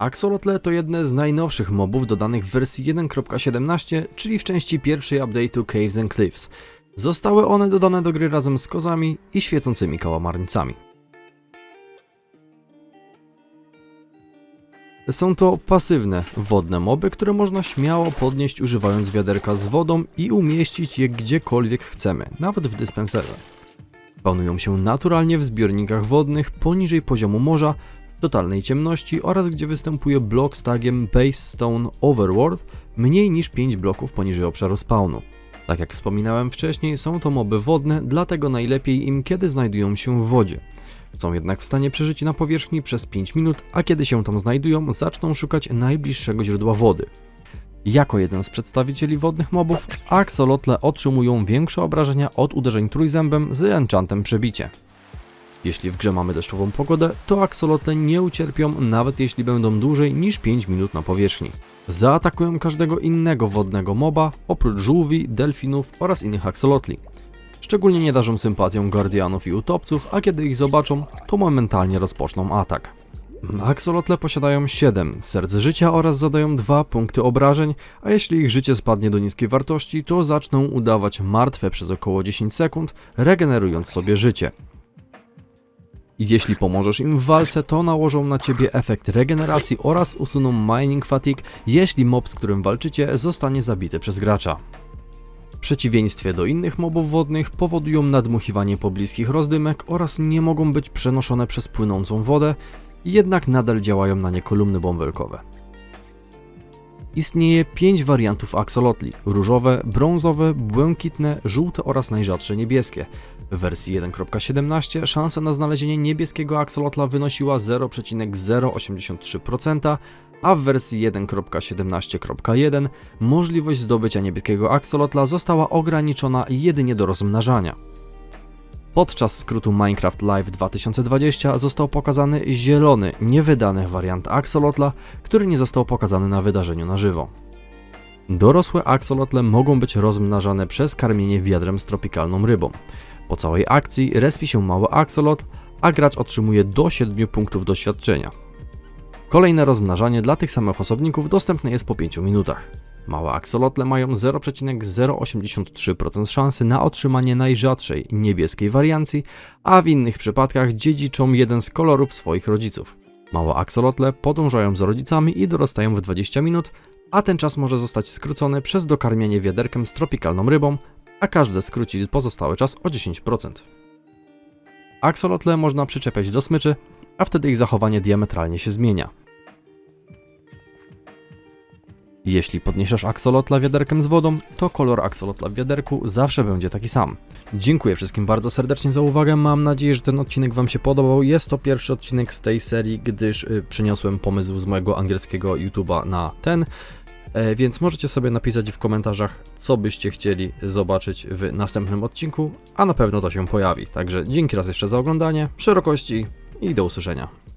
Axolotle to jedne z najnowszych mobów dodanych w wersji 1.17, czyli w części pierwszej update'u Caves and Cliffs. Zostały one dodane do gry razem z kozami i świecącymi kałamarnicami. Są to pasywne, wodne moby, które można śmiało podnieść używając wiaderka z wodą i umieścić je gdziekolwiek chcemy, nawet w dyspenserze. Spawnują się naturalnie w zbiornikach wodnych poniżej poziomu morza, totalnej ciemności oraz gdzie występuje blok z tagiem Base Stone Overworld mniej niż 5 bloków poniżej obszaru spawnu. Tak jak wspominałem wcześniej, są to moby wodne, dlatego najlepiej im kiedy znajdują się w wodzie. Są jednak w stanie przeżyć na powierzchni przez 5 minut, a kiedy się tam znajdują, zaczną szukać najbliższego źródła wody. Jako jeden z przedstawicieli wodnych mobów, aksolotle otrzymują większe obrażenia od uderzeń trójzębem z enchantem przebicie. Jeśli w grze mamy deszczową pogodę, to aksolotle nie ucierpią nawet jeśli będą dłużej niż 5 minut na powierzchni. Zaatakują każdego innego wodnego moba, oprócz żółwi, delfinów oraz innych aksolotli. Szczególnie nie darzą sympatią guardianów i utopców, a kiedy ich zobaczą, to momentalnie rozpoczną atak. Aksolotle posiadają 7 serc życia oraz zadają 2 punkty obrażeń, a jeśli ich życie spadnie do niskiej wartości, to zaczną udawać martwe przez około 10 sekund, regenerując sobie życie. Jeśli pomożesz im w walce, to nałożą na ciebie efekt regeneracji oraz usuną mining fatigue, jeśli mob, z którym walczycie, zostanie zabity przez gracza. W przeciwieństwie do innych mobów wodnych powodują nadmuchiwanie pobliskich rozdymek oraz nie mogą być przenoszone przez płynącą wodę, jednak nadal działają na nie kolumny bąbelkowe. Istnieje 5 wariantów aksolotli: różowe, brązowe, błękitne, żółte oraz najrzadsze niebieskie. W wersji 1.17 szansa na znalezienie niebieskiego aksolotla wynosiła 0,083%, a w wersji 1.17.1 możliwość zdobycia niebieskiego aksolotla została ograniczona jedynie do rozmnażania. Podczas skrótu Minecraft Live 2020 został pokazany zielony, niewydany wariant aksolotla, który nie został pokazany na wydarzeniu na żywo. Dorosłe aksolotle mogą być rozmnażane przez karmienie wiadrem z tropikalną rybą. Po całej akcji respi się mały aksolotl, a gracz otrzymuje do 7 punktów doświadczenia. Kolejne rozmnażanie dla tych samych osobników dostępne jest po 5 minutach. Małe aksolotle mają 0,083% szansy na otrzymanie najrzadszej niebieskiej wariancji, a w innych przypadkach dziedziczą jeden z kolorów swoich rodziców. Małe aksolotle podążają za rodzicami i dorastają w 20 minut, a ten czas może zostać skrócony przez dokarmianie wiaderkiem z tropikalną rybą, a każde skróci pozostały czas o 10%. Aksolotle można przyczepiać do smyczy, a wtedy ich zachowanie diametralnie się zmienia. Jeśli podniesiesz aksolotla wiaderkiem z wodą, to kolor aksolotla w wiaderku zawsze będzie taki sam. Dziękuję wszystkim bardzo serdecznie za uwagę. Mam nadzieję, że ten odcinek Wam się podobał. Jest to pierwszy odcinek z tej serii, gdyż y, przyniosłem pomysł z mojego angielskiego YouTube'a na ten. E, Więc możecie sobie napisać w komentarzach, co byście chcieli zobaczyć w następnym odcinku, a na pewno to się pojawi. Także dzięki raz jeszcze za oglądanie, szerokości i do usłyszenia.